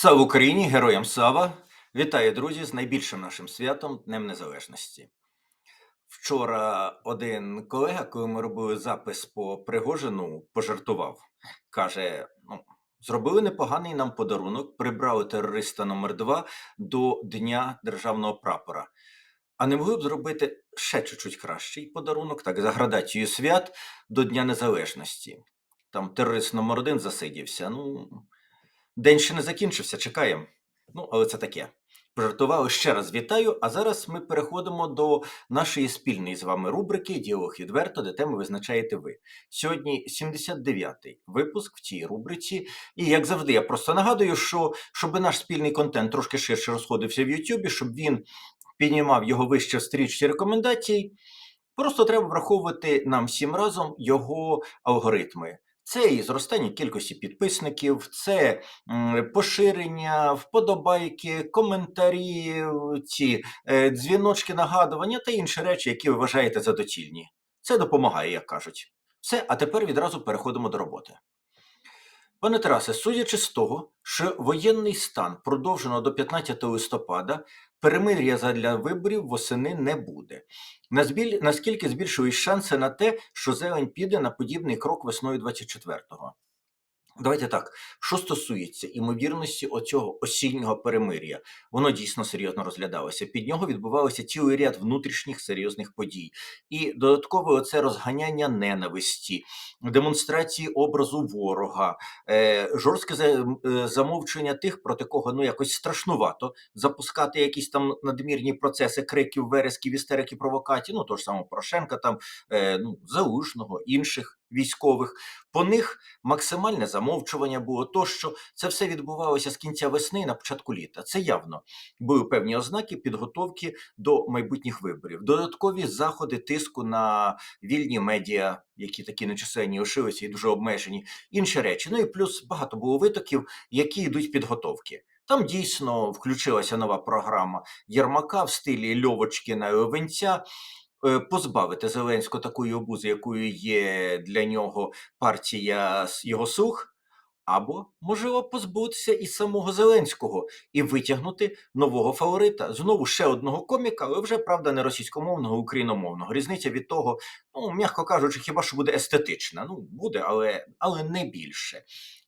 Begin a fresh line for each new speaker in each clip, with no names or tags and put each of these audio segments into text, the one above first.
Слава Україні! Героям слава! Вітаю, друзі, з найбільшим нашим святом Днем Незалежності. Вчора один колега, коли ми робили запис по Пригожину, пожартував. Каже: ну, зробили непоганий нам подарунок, прибрали терориста номер 2 до Дня державного прапора. А не могли б зробити ще чуть-чуть кращий подарунок, так, за градацією свят до Дня Незалежності. Там терорист номер 1 засидівся. Ну, День ще не закінчився, чекаємо. Ну, але це таке. Пожартували ще раз вітаю. А зараз ми переходимо до нашої спільної з вами рубрики Діалог відверто, де теми визначаєте ви. Сьогодні 79-й випуск в цій рубриці. І як завжди, я просто нагадую, що щоб наш спільний контент трошки ширше розходився в Ютубі, щоб він піднімав його вище в стрічці рекомендацій. Просто треба враховувати нам всім разом його алгоритми. Це і зростання кількості підписників, це поширення, вподобайки, коментарі, ці е, дзвіночки, нагадування та інші речі, які ви вважаєте за доцільні. Це допомагає, як кажуть. Все, а тепер відразу переходимо до роботи. Пане Тарасе, судячи з того, що воєнний стан продовжено до 15 листопада, перемир'я задля виборів восени не буде. Наскільки збільшують шанси на те, що зелень піде на подібний крок весною 24-го? Давайте так, що стосується імовірності оцього осіннього перемир'я, воно дійсно серйозно розглядалося. Під нього відбувався цілий ряд внутрішніх серйозних подій. І додатково оце розганяння ненависті, демонстрації образу ворога, е, жорстке е, замовчення тих, проти кого ну якось страшнувато запускати якісь там надмірні процеси криків, вересків, істерики, провокацій. Ну того ж самого Порошенка, там е, ну залужного, інших військових. По них максимальне замовчування було тощо. Це все відбувалося з кінця весни на початку літа. Це явно були певні ознаки підготовки до майбутніх виборів. Додаткові заходи тиску на вільні медіа, які такі нечисленні лишилися і дуже обмежені. Інші речі. Ну і плюс багато було витоків, які йдуть підготовки. Там дійсно включилася нова програма Єрмака в стилі Льовочкіна і Левенця. Е, Позбавити Зеленського такої обузи, якою є для нього партія його слуг, або, можливо, позбутися і самого Зеленського і витягнути нового фаворита. Знову ще одного коміка, але вже правда не російськомовного, а україномовного. Різниця від того, ну м'яко кажучи, хіба що буде естетична. Ну буде, але, але не більше.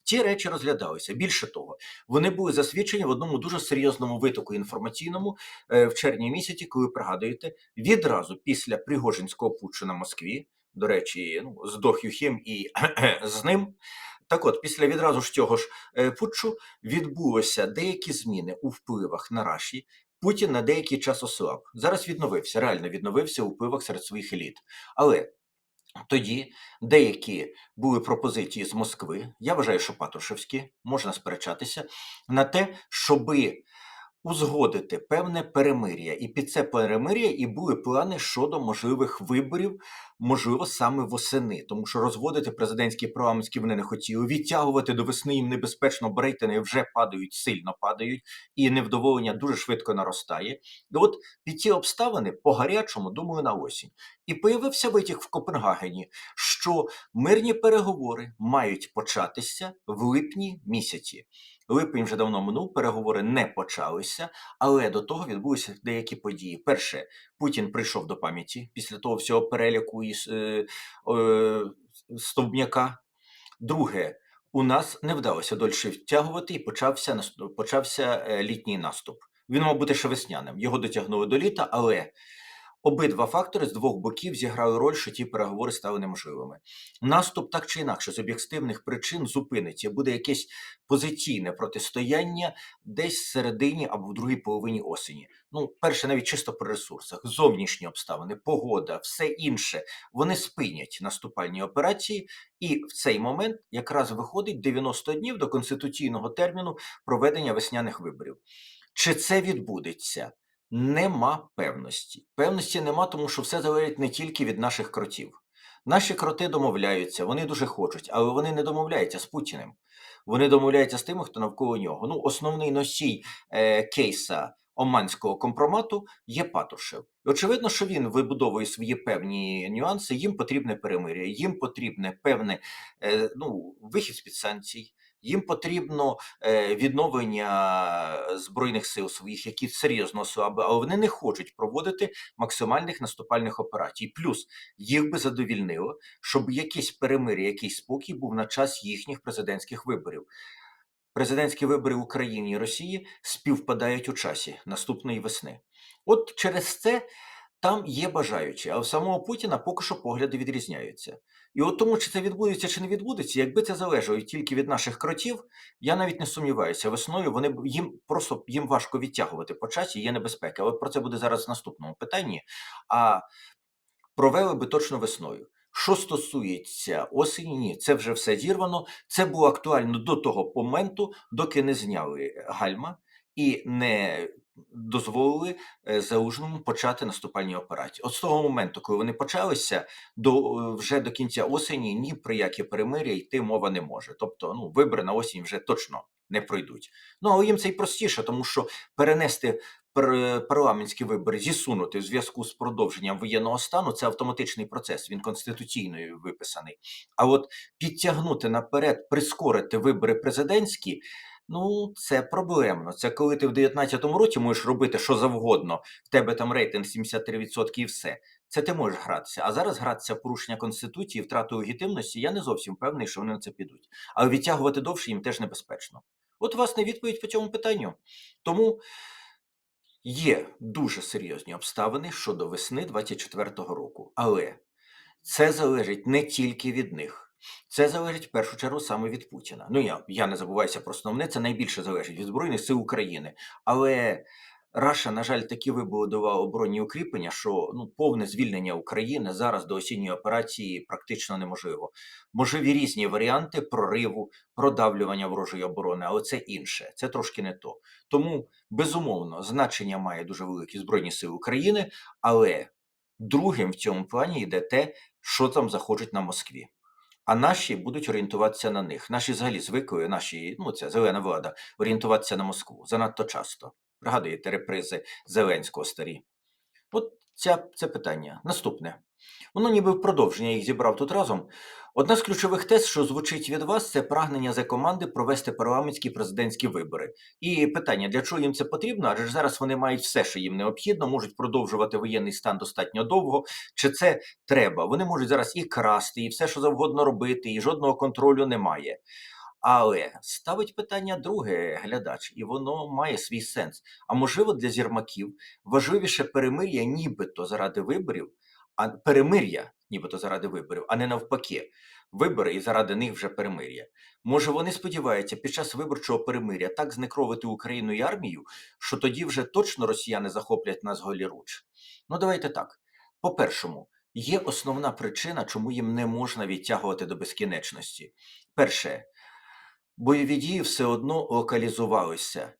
Ці речі розглядалися. Більше того, вони були засвідчені в одному дуже серйозному витоку інформаційному е, в червні місяці, коли пригадуєте, відразу після Пригожинського путчу на Москві. До речі, ну, здох Юхім і з ним. Так от, після відразу ж цього ж е, путчу відбулося деякі зміни у впливах на Раші. Путін на деякий час ослаб. Зараз відновився, реально відновився у впливах серед своїх еліт. Але тоді деякі були пропозиції з Москви, я вважаю, що Патрушевські, можна сперечатися, на те, щоби узгодити певне перемир'я. І під це перемир'я і були плани щодо можливих виборів, можливо, саме восени, тому що розводити президентські парламентські вони не хотіли. Відтягувати до весни їм небезпечно, бо рейтинги вже падають, сильно падають, і невдоволення дуже швидко наростає. І от під ті обставини по гарячому думаю на осінь. І появився витік в Копенгагені, що мирні переговори мають початися в липні місяці. Липень вже давно минув, переговори не почалися, але до того відбулися деякі події. Перше, Путін прийшов до пам'яті після того всього переліку із е, е, стовбняка. Друге, у нас не вдалося дольше втягувати, і почався почався е, літній наступ. Він мав бути ще весняним. Його дотягнули до літа, але обидва фактори з двох боків зіграли роль, що ті переговори стали неможливими. Наступ так чи інакше з об'єктивних причин зупиниться. Буде якесь позиційне протистояння десь в середині або в другій половині осені. Ну, перше, навіть чисто по ресурсах, зовнішні обставини, погода, все інше вони спинять наступальні операції, і в цей момент якраз виходить 90 днів до конституційного терміну проведення весняних виборів. Чи це відбудеться? Нема певності. Певності нема, тому що все залежить не тільки від наших кротів. Наші кроти домовляються, вони дуже хочуть, але вони не домовляються з Путіним. Вони домовляються з тими, хто навколо нього. Ну, основний носій е, кейса Оманського компромату є Патрушев. Очевидно, що він вибудовує свої певні нюанси. Їм потрібне перемир'я, їм потрібне певне е, ну, вихід з під санкцій. Їм потрібно е, відновлення збройних сил своїх, які серйозно ослабли, але вони не хочуть проводити максимальних наступальних операцій. Плюс їх би задовільнило, щоб якісь перемир'я, якийсь спокій був на час їхніх президентських виборів. Президентські вибори в Україні і Росії співпадають у часі наступної весни. От через це там є бажаючі, а у самого Путіна поки що погляди відрізняються. І от тому, чи це відбудеться, чи не відбудеться, якби це залежало тільки від наших кротів, я навіть не сумніваюся. Весною вони їм просто їм важко відтягувати по часі, є небезпека. Але про це буде зараз в наступному питанні. А провели би точно весною. Що стосується осені, ні, це вже все зірвано. Це було актуально до того моменту, доки не зняли гальма і не дозволили е, залужному почати наступальні операції. От з того моменту, коли вони почалися, до е, вже до кінця осені ні про які перемир'я йти мова не може. Тобто, ну вибори на осінь вже точно не пройдуть. Ну але їм це й простіше, тому що перенести парламентські вибори зісунути в зв'язку з продовженням воєнного стану це автоматичний процес, він конституційною виписаний. А от підтягнути наперед, прискорити вибори президентські. Ну, це проблемно. Це коли ти в 19-му році можеш робити що завгодно, в тебе там рейтинг 73% і все. Це ти можеш гратися. А зараз гратися в порушення конституції, втрату легітимності, я не зовсім впевнений, що вони на це підуть. Але відтягувати довше їм теж небезпечно. От, власне, відповідь по цьому питанню. Тому Є дуже серйозні обставини щодо весни 24-го року, але це залежить не тільки від них. Це залежить в першу чергу саме від Путіна. Ну я, я не забуваюся про основне, це найбільше залежить від Збройних сил України. Але Раша, на жаль, такі вибудувала оборонні укріплення, що ну, повне звільнення України зараз до осінньої операції практично неможливо. Можливі різні варіанти прориву, продавлювання ворожої оборони, але це інше, це трошки не то. Тому безумовно значення має дуже великі збройні сили України, але другим в цьому плані йде те, що там захочуть на Москві. А наші будуть орієнтуватися на них. Наші взагалі звикли, наші, ну це зелена влада, орієнтуватися на Москву занадто часто. Пригадуєте репризи Зеленського старі. От ця, це питання. Наступне. Воно ніби в продовження їх зібрав тут разом. Одна з ключових тез, що звучить від вас, це прагнення за команди провести парламентські президентські вибори. І питання, для чого їм це потрібно? Адже ж зараз вони мають все, що їм необхідно, можуть продовжувати воєнний стан достатньо довго. Чи це треба? Вони можуть зараз і красти, і все, що завгодно робити, і жодного контролю немає. Але ставить питання друге глядач, і воно має свій сенс. А можливо, для зірмаків важливіше перемир'я, нібито заради виборів, а перемир'я, нібито заради виборів, а не навпаки. Вибори і заради них вже перемир'я. Може, вони сподіваються під час виборчого перемир'я так знекровити Україну і армію, що тоді вже точно росіяни захоплять нас голіруч. Ну, давайте так. По-першому, є основна причина, чому їм не можна відтягувати до безкінечності. Перше, бойові дії все одно локалізувалися.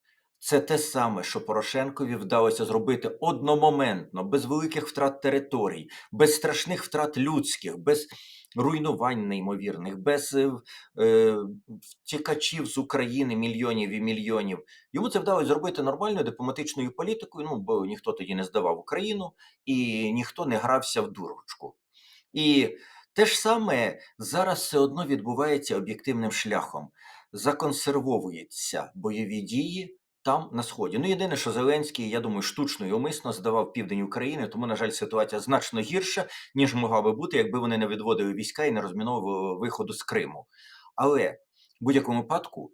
Це те саме, що Порошенкові вдалося зробити одномоментно, без великих втрат територій, без страшних втрат людських, без руйнувань неймовірних, без е, е, втікачів з України мільйонів і мільйонів. Йому це вдалося зробити нормальною дипломатичною політикою. Ну бо ніхто тоді не здавав Україну і ніхто не грався в дурочку. І те ж саме зараз все одно відбувається об'єктивним шляхом. Законсервовуються бойові дії там на сході. Ну єдине, що Зеленський, я думаю, штучно і умисно здавав південь України, тому, на жаль, ситуація значно гірша, ніж могла би бути, якби вони не відводили війська і не розміновували виходу з Криму. Але в будь-якому випадку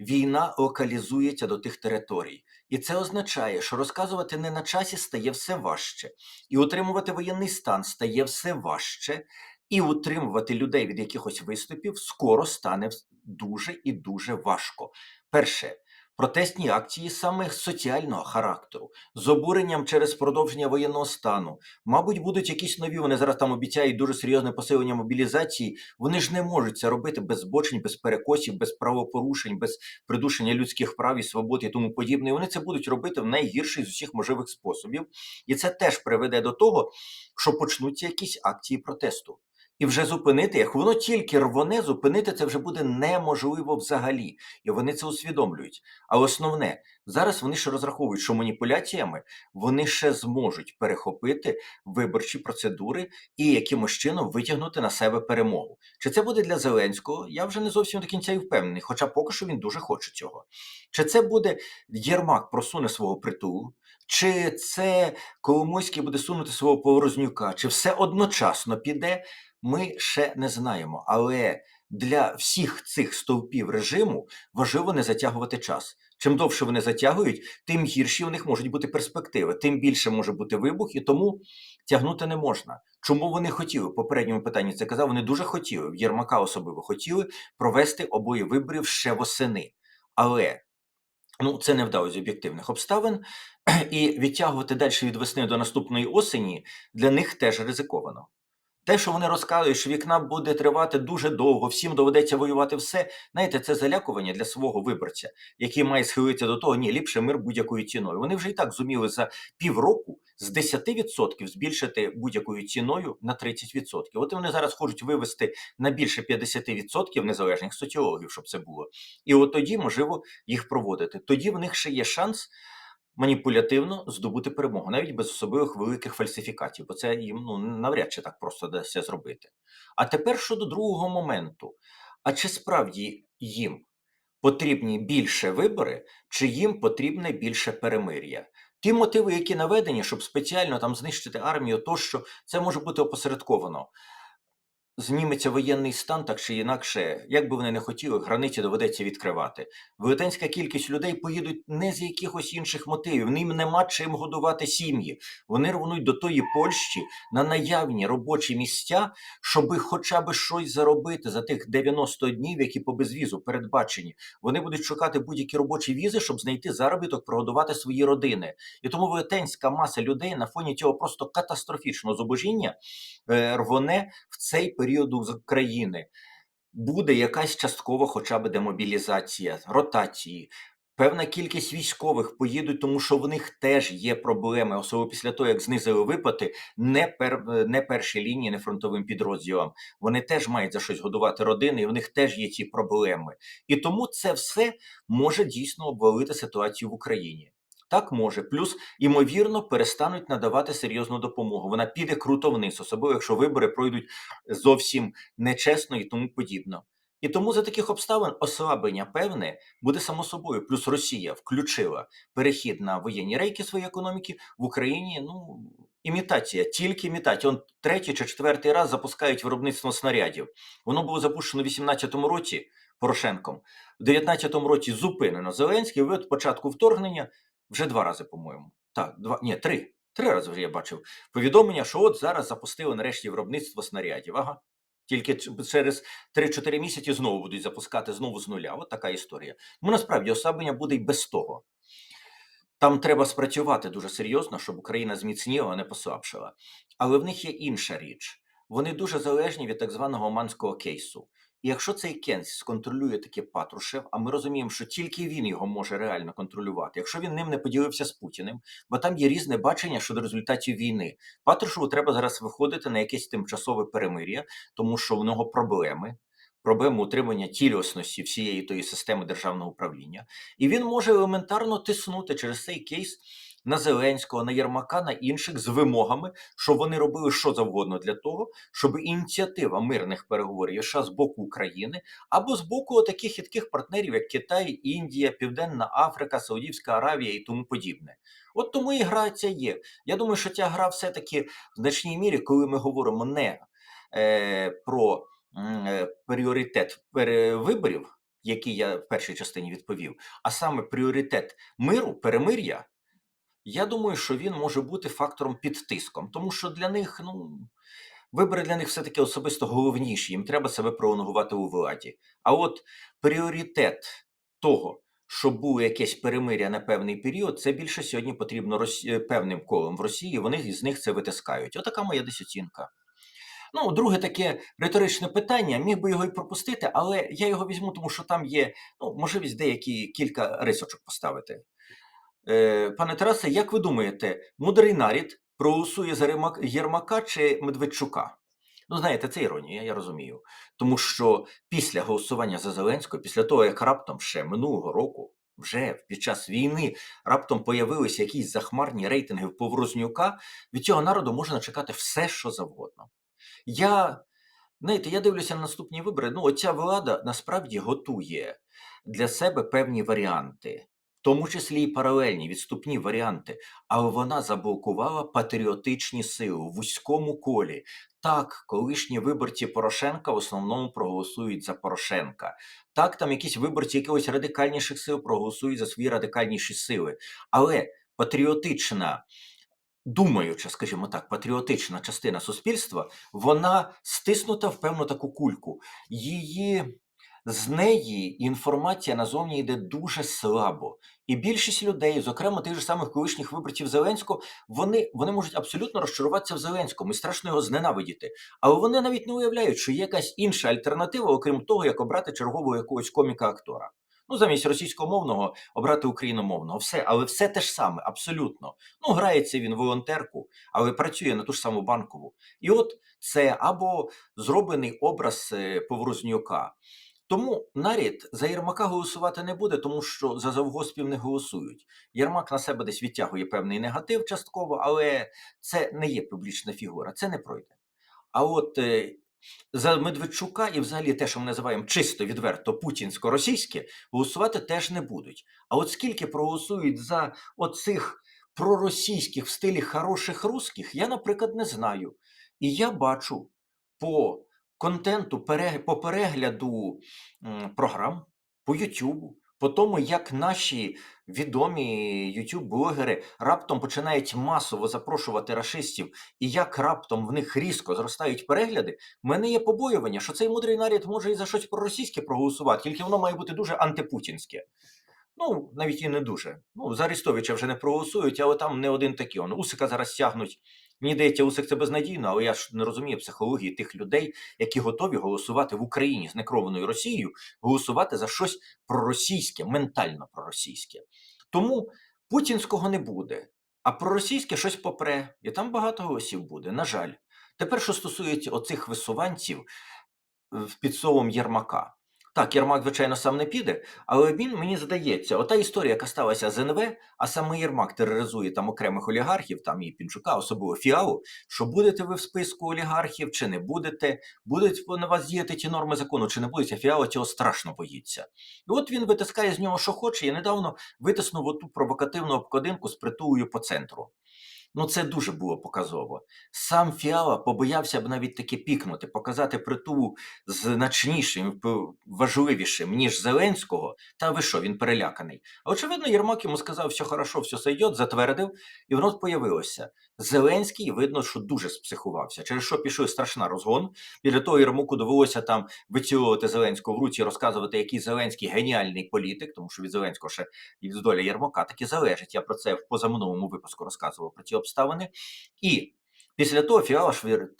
війна локалізується до тих територій, і це означає, що розказувати не на часі стає все важче, і утримувати воєнний стан стає все важче. І утримувати людей від якихось виступів скоро стане дуже і дуже важко. Перше, протестні акції саме соціального характеру, з обуренням через продовження воєнного стану. Мабуть, будуть якісь нові. Вони зараз там обіцяють дуже серйозне посилення мобілізації. Вони ж не можуть це робити без збочень, без перекосів, без правопорушень, без придушення людських прав і свобод і тому подібне. І вони це будуть робити в найгірший з усіх можливих способів. І це теж приведе до того, що почнуться якісь акції протесту. І вже зупинити, як воно тільки рвоне, зупинити це вже буде неможливо взагалі. І вони це усвідомлюють. А основне, зараз вони ще розраховують, що маніпуляціями вони ще зможуть перехопити виборчі процедури і якимось чином витягнути на себе перемогу. Чи це буде для Зеленського? Я вже не зовсім до кінця і впевнений, хоча поки що він дуже хоче цього. Чи це буде Єрмак просуне свого притулу? Чи це Коломойський буде сунути свого Поворознюка? Чи все одночасно піде? Ми ще не знаємо. Але для всіх цих стовпів режиму важливо не затягувати час. Чим довше вони затягують, тим гірші у них можуть бути перспективи, тим більше може бути вибух, і тому тягнути не можна. Чому вони хотіли? В попередньому питанні це казав, вони дуже хотіли, в Єрмака особливо хотіли провести обоє виборів ще восени. Але ну, це не вдалося з об'єктивних обставин, і відтягувати далі від весни до наступної осені для них теж ризиковано. Те, що вони розказують, що вікна буде тривати дуже довго, всім доведеться воювати все. Знаєте, це залякування для свого виборця, який має схилитися до того, ні, ліпше мир будь-якою ціною. Вони вже і так зуміли за півроку з 10% збільшити будь-якою ціною на 30%. От вони зараз хочуть вивести на більше 50% незалежних соціологів, щоб це було. І от тоді можливо їх проводити. Тоді в них ще є шанс маніпулятивно здобути перемогу, навіть без особливих великих фальсифікатів, бо це їм ну навряд чи так просто дасться зробити. А тепер щодо другого моменту: а чи справді їм потрібні більше вибори, чи їм потрібне більше перемир'я? Ті мотиви, які наведені, щоб спеціально там знищити армію, тощо це може бути опосередковано зніметься воєнний стан, так чи інакше, як би вони не хотіли, границі доведеться відкривати. Велетенська кількість людей поїдуть не з якихось інших мотивів. Ним нема чим годувати сім'ї. Вони рвонуть до тої Польщі на наявні робочі місця, щоби хоча б щось заробити за тих 90 днів, які по безвізу передбачені. Вони будуть шукати будь-які робочі візи, щоб знайти заробіток, прогодувати свої родини. І тому велетенська маса людей на фоні цього просто катастрофічного зубожіння е, рвоне в цей період з країни. Буде якась часткова, хоча б демобілізація, ротації. Певна кількість військових поїдуть, тому що в них теж є проблеми, особливо після того, як знизили виплати не пер не першій лінії, не фронтовим підрозділам. Вони теж мають за щось годувати родини, і в них теж є ці проблеми. І тому це все може дійсно обвалити ситуацію в Україні. Так може, плюс ймовірно перестануть надавати серйозну допомогу. Вона піде круто вниз, особливо якщо вибори пройдуть зовсім нечесно і тому подібно. І тому за таких обставин ослаблення певне буде само собою. Плюс Росія включила перехід на воєнні рейки своєї економіки в Україні. Ну імітація, тільки імітація. Он третій чи четвертий раз запускають виробництво снарядів. Воно було запущено у 18-му році Порошенком, в 19-му році зупинено Зеленський. Від початку вторгнення вже два рази, по-моєму. Так, два ні, три. Три рази вже я бачив повідомлення, що от зараз запустили нарешті виробництво снарядів. Ага. Тільки через 3-4 місяці знову будуть запускати знову з нуля. От така історія. Ну насправді ослаблення буде й без того. Там треба спрацювати дуже серйозно, щоб Україна зміцніла, а не послабшила. Але в них є інша річ. Вони дуже залежні від так званого оманського кейсу. І якщо цей Кенс сконтролює таке Патрушев, а ми розуміємо, що тільки він його може реально контролювати, якщо він ним не поділився з Путіним, бо там є різне бачення щодо результатів війни. Патрушеву треба зараз виходити на якесь тимчасове перемир'я, тому що в нього проблеми. Проблеми утримання цілісності всієї тої системи державного управління, і він може елементарно тиснути через цей кейс на Зеленського, на Єрмака, на інших з вимогами, щоб вони робили що завгодно для того, щоб ініціатива мирних переговорів йшла з боку України або з боку таких хитких партнерів, як Китай, Індія, Південна Африка, Саудівська Аравія і тому подібне. От тому і гра ця є. Я думаю, що ця гра все-таки в значній мірі, коли ми говоримо не е, про е, пріоритет перевиборів, який я в першій частині відповів, а саме пріоритет миру, перемир'я. Я думаю, що він може бути фактором під тиском, тому що для них, ну, вибори для них все-таки особисто головніші, їм треба себе пролонгувати у владі. А от пріоритет того, щоб було якесь перемиря на певний період, це більше сьогодні потрібно рос... певним колом в Росії, вони з них це витискають. Отака моя десь оцінка. Ну, друге таке риторичне питання, міг би його і пропустити, але я його візьму, тому що там є ну, можливість деякі кілька рисочок поставити. Е, Пане Тарасе, як ви думаєте, мудрий нарід проголосує за Єрмака чи Медведчука? Ну, знаєте, це іронія, я розумію. Тому що після голосування за Зеленського, після того, як раптом ще минулого року, вже під час війни, раптом появилися якісь захмарні рейтинги в Поворознюка, від цього народу можна чекати все, що завгодно. Я, знаєте, я дивлюся на наступні вибори. Ну, оця влада насправді готує для себе певні варіанти, тому числі і паралельні відступні варіанти, але вона заблокувала патріотичні сили у вузькому колі. Так, колишні виборці Порошенка в основному проголосують за Порошенка. Так, там якісь виборці якихось радикальніших сил проголосують за свої радикальніші сили. Але патріотична, думаюча, скажімо так, патріотична частина суспільства, вона стиснута в певну таку кульку. Її з неї інформація назовні йде дуже слабо. І більшість людей, зокрема тих же самих колишніх виборців Зеленського, вони, вони можуть абсолютно розчаруватися в Зеленському і страшно його зненавидіти. Але вони навіть не уявляють, що є якась інша альтернатива, окрім того, як обрати чергового якогось коміка-актора. Ну, замість російськомовного обрати україномовного. Все, але все те ж саме, абсолютно. Ну, грається він волонтерку, але працює на ту ж саму банкову. І от це або зроблений образ е, Поворознюка. Тому нарід за Єрмака голосувати не буде, тому що за завгоспів не голосують. Єрмак на себе десь відтягує певний негатив частково, але це не є публічна фігура, це не пройде. А от е, за Медведчука і взагалі те, що ми називаємо чисто відверто путінсько-російське, голосувати теж не будуть. А от скільки проголосують за оцих проросійських в стилі хороших русських, я, наприклад, не знаю. І я бачу по контенту, по перегляду програм по Ютубу, по тому, як наші відомі ютуб-блогери раптом починають масово запрошувати рашистів, і як раптом в них різко зростають перегляди, в мене є побоювання, що цей мудрий нарід може і за щось проросійське проголосувати, тільки воно має бути дуже антипутінське. Ну, навіть і не дуже. Ну, за Арестовича вже не проголосують, але там не один такий. Он Усика зараз тягнуть. Мені здається, Усик це безнадійно, але я ж не розумію психології тих людей, які готові голосувати в Україні з некрованою Росією, голосувати за щось проросійське, ментально проросійське. Тому путінського не буде, а проросійське щось попре, і там багато голосів буде, на жаль. Тепер, що стосується оцих висуванців е, під словом Єрмака. Так, Єрмак, звичайно, сам не піде, але він мені здається, ота історія, яка сталася з НВ, а саме Єрмак тероризує там окремих олігархів, там і Пінчука, особливо Фіалу, що будете ви в списку олігархів чи не будете, будуть на вас діяти ті норми закону, чи не будуть, а Фіала цього страшно боїться. І от він витискає з нього, що хоче. Я недавно витиснув оту провокативну обкладинку з притулою по центру. Ну, це дуже було показово. Сам Фіала побоявся б навіть таки пікнути, показати притулу значнішим, важливішим, ніж Зеленського. Та ви що, він переляканий. А очевидно, Єрмак йому сказав, все хорошо, все сойдет, затвердив, і воно появилося. Зеленський, видно, що дуже спсихувався, через що пішов страшна розгон. Біля того Єрмаку довелося там вицілувати Зеленського в руці, розказувати, який Зеленський геніальний політик, тому що від Зеленського ще і доля Єрмака таки залежить. Я про це в позаминулому випуску розказував про ці обставини. І після того Фіала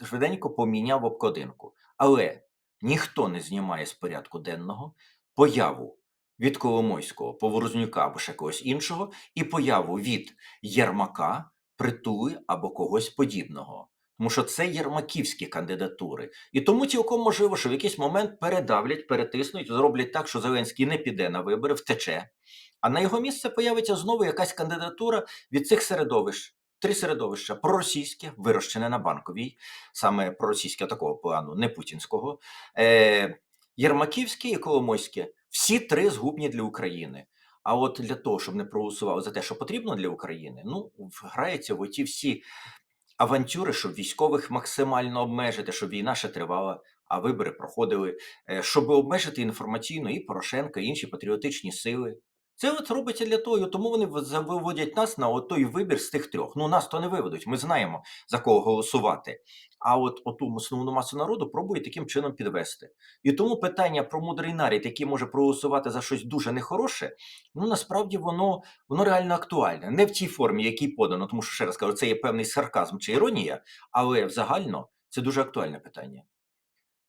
швиденько поміняв обкладинку. Але ніхто не знімає з порядку денного появу від Коломойського, Поворознюка або ще когось іншого, і появу від Єрмака, Притули або когось подібного. Тому що це єрмаківські кандидатури. І тому цілком можливо, що в якийсь момент передавлять, перетиснуть, зроблять так, що Зеленський не піде на вибори, втече. А на його місце появиться знову якась кандидатура від цих середовищ. Три середовища: проросійське, вирощене на банковій, саме проросійське такого плану, не путінського, е, Єрмаківське і Коломойське. Всі три згубні для України. А от для того, щоб не проголосували за те, що потрібно для України, ну грається в оті всі авантюри, щоб військових максимально обмежити, щоб війна ще тривала, а вибори проходили, е, щоб обмежити інформаційно і Порошенка, і інші патріотичні сили. Це от робиться для того, тому вони виводять нас на той вибір з тих трьох. Ну нас то не виведуть. Ми знаємо за кого голосувати. А от оту основну масу народу пробують таким чином підвести. І тому питання про мудрий нарід, який може проголосувати за щось дуже нехороше, ну насправді воно воно реально актуальне. Не в тій формі, якій подано, тому що ще раз кажу, це є певний сарказм чи іронія, але взагально це дуже актуальне питання.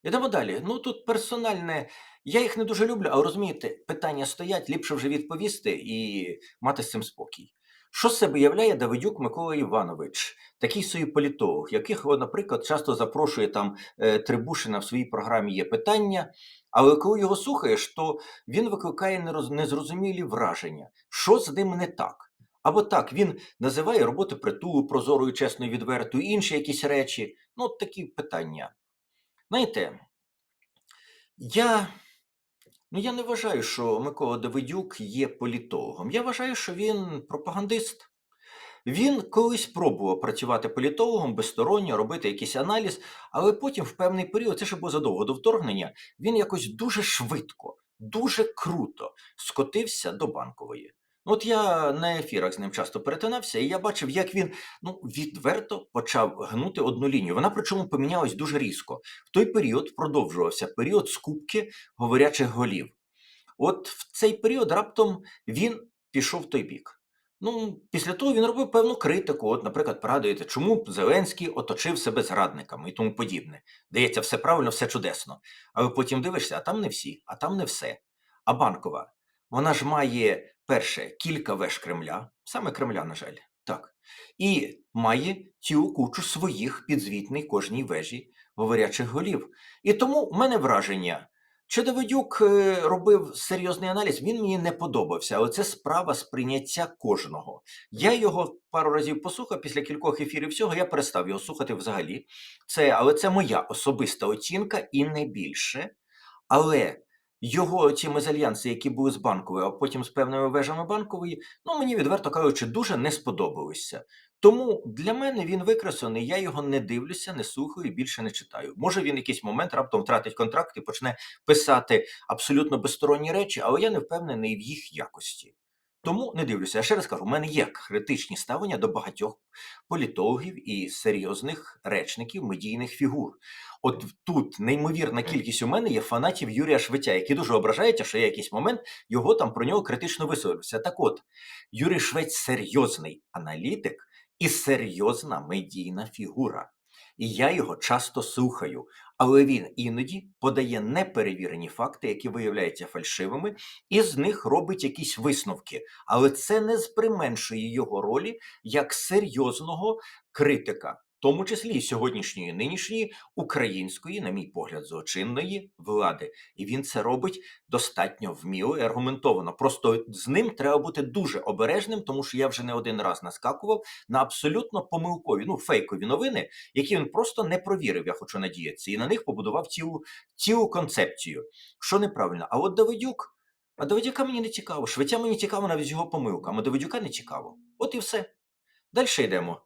Йдемо далі. Ну тут персональне. Я їх не дуже люблю, але розумієте, питання стоять, ліпше вже відповісти і мати з цим спокій. Що з себе являє Давидюк Микола Іванович, такий собі політолог, яких, наприклад, часто запрошує там е, Трибушина в своїй програмі є питання, але коли його слухаєш, то він викликає незрозумілі враження, що з ним не так. Або так, він називає роботу притулу прозорою, чесною, відвертою, інші якісь речі. Ну, такі питання. Знаєте, я, ну, я не вважаю, що Микола Давидюк є політологом. Я вважаю, що він пропагандист. Він колись пробував працювати політологом безсторонньо, робити якийсь аналіз, але потім в певний період, це ще було задовго до вторгнення, він якось дуже швидко, дуже круто скотився до банкової. От я на ефірах з ним часто перетинався, і я бачив, як він ну, відверто почав гнути одну лінію. Вона причому помінялась дуже різко. В той період продовжувався період скупки говорячих голів. От в цей період раптом він пішов в той бік. Ну, після того він робив певну критику. От, наприклад, пригадуєте, чому Зеленський оточив себе зрадниками і тому подібне. Дається, все правильно, все чудесно. Але потім дивишся, а там не всі, а там не все. А банкова, вона ж має перше кілька веж Кремля, саме Кремля, на жаль, так. І має цілу кучу своїх підзвітний кожній вежі говорячих голів. І тому в мене враження. Чи Давидюк е, робив серйозний аналіз? Він мені не подобався, але це справа сприйняття кожного. Я його пару разів послухав після кількох ефірів всього, я перестав його слухати взагалі. Це, але це моя особиста оцінка і не більше. Але його ці мезальянси, які були з банковою, а потім з певними вежами банкової, ну мені відверто кажучи, дуже не сподобалися. Тому для мене він викреслений, я його не дивлюся, не слухаю більше не читаю. Може він якийсь момент раптом втратить контракт і почне писати абсолютно безсторонні речі, але я не впевнений в їх якості. Тому не дивлюся. Я ще раз кажу, у мене є критичні ставлення до багатьох політологів і серйозних речників медійних фігур. От тут неймовірна кількість у мене є фанатів Юрія Швеця, які дуже ображаються, що я якийсь момент його там про нього критично висловився. Так от, Юрій Швець серйозний аналітик і серйозна медійна фігура. І я його часто слухаю, але він іноді подає неперевірені факти, які виявляються фальшивими, і з них робить якісь висновки. Але це не применшує його ролі як серйозного критика, тому числі сьогоднішньої, нинішньої української, на мій погляд, злочинної влади. І він це робить достатньо вміло і аргументовано. Просто з ним треба бути дуже обережним, тому що я вже не один раз наскакував на абсолютно помилкові, ну фейкові новини, які він просто не провірив, я хочу надіятися, і на них побудував цілу, цілу концепцію, що неправильно. А от Давидюк, а Давидюка мені не цікаво, Швеця мені цікаво навіть його помилками, а Давидюка не цікаво. От і все. Далі йдемо.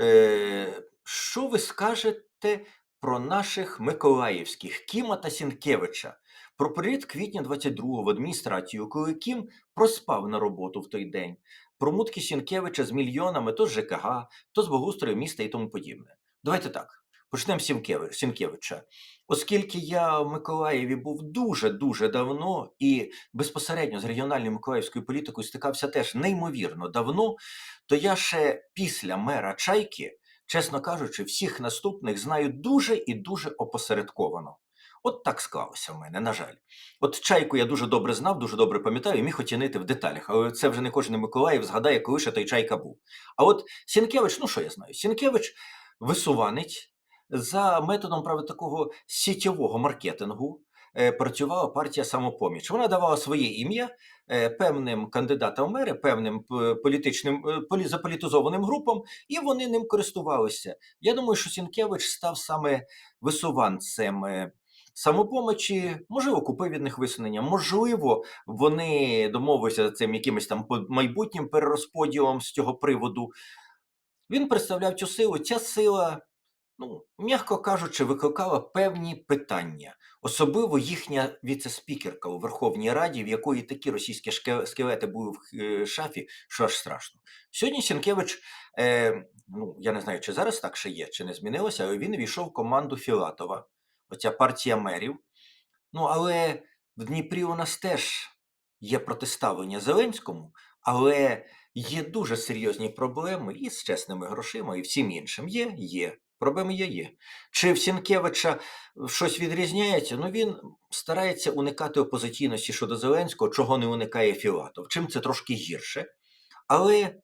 Е, що ви скажете про наших Миколаївських Кіма та Сінкевича? Про період квітня 22-го в адміністрацію, коли Кім проспав на роботу в той день, про мутки Сінкевича з мільйонами то з ЖКГ, то з благоустрою міста і тому подібне. Давайте так. Почнемо з Сінкевича. Оскільки я в Миколаєві був дуже-дуже давно і безпосередньо з регіональною миколаївською політикою стикався теж неймовірно давно, то я ще після мера Чайки, чесно кажучи, всіх наступних знаю дуже і дуже опосередковано. От так склалося в мене, на жаль. От чайку я дуже добре знав, дуже добре пам'ятаю і міг оцінити в деталях, але це вже не кожен Миколаїв згадає, коли ще той чайка був. А от Сінкевич, ну що я знаю? Сінкевич висуванець за методом правда, такого сітєвого маркетингу. е, Працювала партія самопоміч. Вона давала своє ім'я е, певним кандидатам в мери, певним політичним е, заполітизованим групам, і вони ним користувалися. Я думаю, що Сінкевич став саме висуванцем самопомочі, можливо, купив від них висунення, можливо, вони домовилися за цим якимось там майбутнім перерозподілом з цього приводу. Він представляв цю силу. Ця сила, ну, м'яко кажучи, викликала певні питання, особливо їхня віце-спікерка у Верховній Раді, в якої такі російські скелети були в е, шафі, що аж страшно. Сьогодні Сінкевич, е, ну я не знаю, чи зараз так ще є, чи не змінилося, але він війшов в команду Філатова, оця партія мерів. Ну, але в Дніпрі у нас теж є протиставлення Зеленському, але є дуже серйозні проблеми і з чесними грошима, і всім іншим. Є, є. Проблеми є, є. Чи в Сінкевича щось відрізняється? Ну він старається уникати опозиційності щодо Зеленського, чого не уникає Філатов. Чим це трошки гірше. Але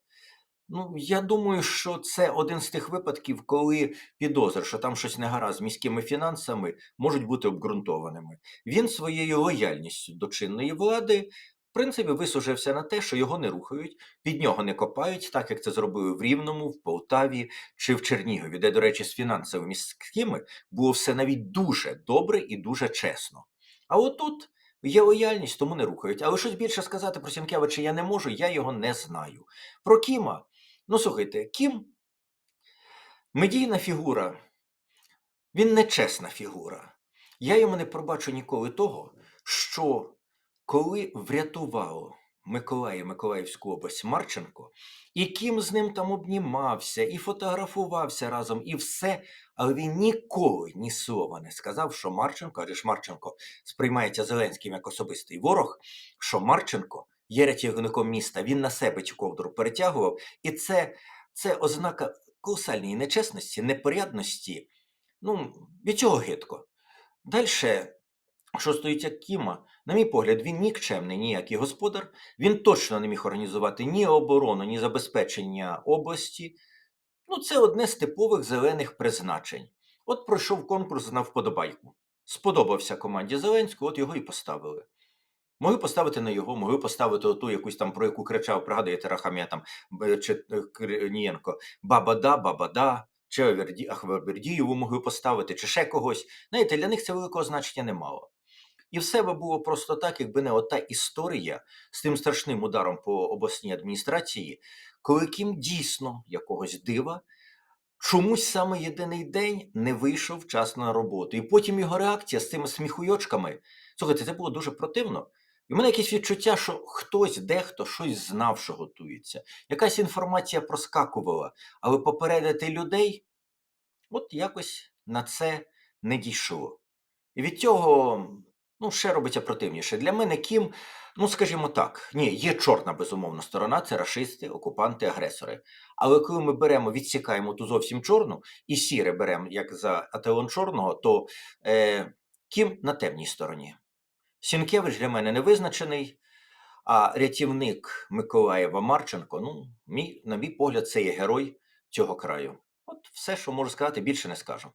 ну, я думаю, що це один з тих випадків, коли підозри, що там щось не гаразд з міськими фінансами, можуть бути обґрунтованими. Він своєю лояльністю до чинної влади. В принципі, вислужився на те, що його не рухають, під нього не копають, так як це зробили в Рівному, в Полтаві чи в Чернігові, де, до речі, з фінансовими міськими було все навіть дуже добре і дуже чесно. А отут є лояльність, тому не рухають. Але щось більше сказати про Сінкевича я не можу, я його не знаю. Про Кіма. Ну, слухайте, Кім медійна фігура, він нечесна фігура. Я йому не пробачу ніколи того, що коли врятував Миколаїв Миколаївську область Марченко, і Кім з ним там обнімався, і фотографувався разом, і все, але він ніколи ні слова не сказав, що Марченко, адже ж Марченко сприймається Зеленським як особистий ворог, що Марченко є рятівником міста, він на себе цю ковдру перетягував, і це, це ознака колосальної нечесності, непорядності. Ну, від цього гидко. Далі, що стоїть як Кіма, на мій погляд, він нікчемний ніякий господар. Він точно не міг організувати ні оборону, ні забезпечення області. Ну, це одне з типових зелених призначень. От пройшов конкурс на вподобайку. Сподобався команді Зеленського, от його і поставили. Могли поставити на його, могли поставити оту якусь там, про яку кричав, пригадуєте Рахамія там чи е, Корнієнко, баба-да, баба-да, чи Ахвердієву могли поставити, чи ще когось. Знаєте, для них це великого значення не мало. І все би було просто так, якби не ота історія з тим страшним ударом по обласній адміністрації, коли Кім дійсно якогось дива чомусь саме єдиний день не вийшов вчасно на роботу. І потім його реакція з цими сміхуйочками. Слухайте, це було дуже противно. І в мене якесь відчуття, що хтось, дехто щось знав, що готується. Якась інформація проскакувала, але попередити людей от якось на це не дійшло. І від цього ну, ще робиться противніше. Для мене Кім, ну скажімо так, ні, є чорна безумовна сторона, це рашисти, окупанти, агресори. Але коли ми беремо, відсікаємо ту зовсім чорну і сіре беремо як за атеон чорного, то е, Кім на темній стороні. Сінкевич для мене не визначений, а рятівник Миколаєва Марченко, ну, мій, на мій погляд, це є герой цього краю. От все, що можу сказати, більше не скажу.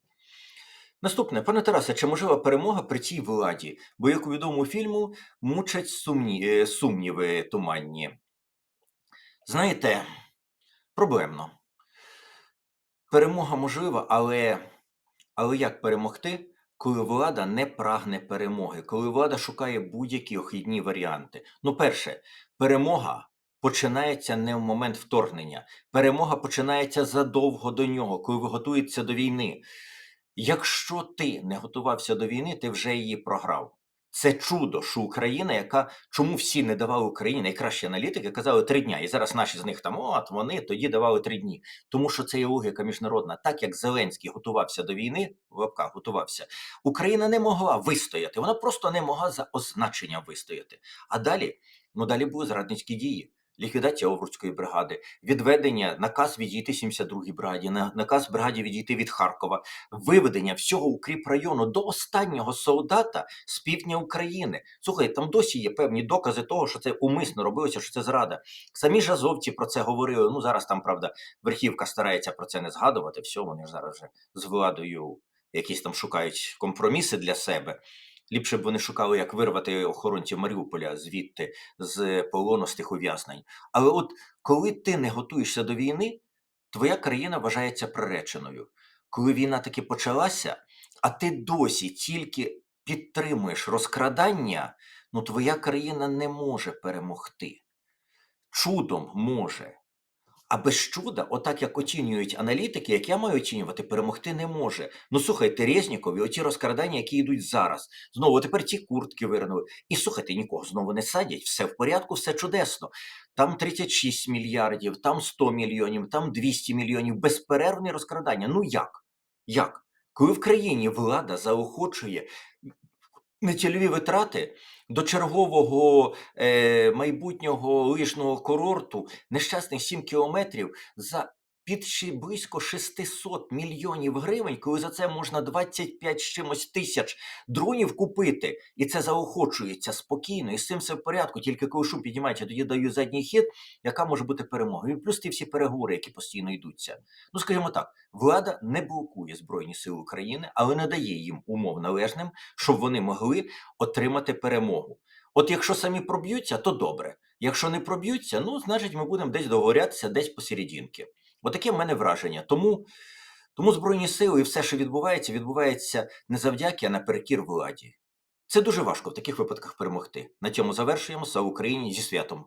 Наступне, пане Тарасе, чи можлива перемога при цій владі? Бо, як у відомому фільму, мучать сумні, е, сумніви туманні. Знаєте, проблемно. Перемога можлива, але, але як перемогти, коли влада не прагне перемоги, коли влада шукає будь-які охідні варіанти? Ну, перше, перемога починається не в момент вторгнення. Перемога починається задовго до нього, коли ви готуєтеся до війни. Якщо ти не готувався до війни, ти вже її програв. Це чудо, що Україна, яка чому всі не давали Україні, найкращі аналітики казали три дня, і зараз наші з них там от вони тоді давали три дні. Тому що це є логіка міжнародна. Так як Зеленський готувався до війни, в готувався, Україна не могла вистояти. Вона просто не могла за означенням вистояти. А далі, ну далі були зрадницькі дії. Ліквідація Овруцької бригади, відведення, наказ відійти 72-й бригаді, на- наказ бригаді відійти від Харкова, виведення всього укріп району до останнього солдата з півдня України. Слухай, там досі є певні докази того, що це умисно робилося, що це зрада. Самі ж азовці про це говорили. Ну зараз там, правда, верхівка старається про це не згадувати. Все, вони ж зараз вже з владою якісь там шукають компроміси для себе. Ліпше б вони шукали, як вирвати охоронців Маріуполя звідти з полону з тих ув'язнень. Але от коли ти не готуєшся до війни, твоя країна вважається приреченою. Коли війна таки почалася, а ти досі тільки підтримуєш розкрадання, ну твоя країна не може перемогти. Чудом може. А без чуда, отак як оцінюють аналітики, як я маю оцінювати, перемогти не може. Ну слухайте, Резнікові, оті розкрадання, які йдуть зараз. Знову тепер ті куртки вирнули. І слухайте, нікого знову не садять, все в порядку, все чудесно. Там 36 мільярдів, там 100 мільйонів, там 200 мільйонів. Безперервні розкрадання. Ну як? Як? Коли в країні влада заохочує нецільові витрати до чергового е, майбутнього лижного курорту нещасних 7 кілометрів за під близько 600 мільйонів гривень, коли за це можна 25 з чимось тисяч дронів купити, і це заохочується спокійно, і з цим все в порядку. Тільки коли шум піднімається, тоді даю задній хід, яка може бути перемога. І плюс ті всі переговори, які постійно йдуться. Ну, скажімо так, влада не блокує Збройні Сили України, але не дає їм умов належним, щоб вони могли отримати перемогу. От якщо самі проб'ються, то добре. Якщо не проб'ються, ну, значить, ми будемо десь договорятися, десь посерединки. Отаке в мене враження. Тому, тому Збройні сили і все, що відбувається, відбувається не завдяки, а наперекір владі. Це дуже важко в таких випадках перемогти. На цьому завершуємо. Слава Україні зі святом!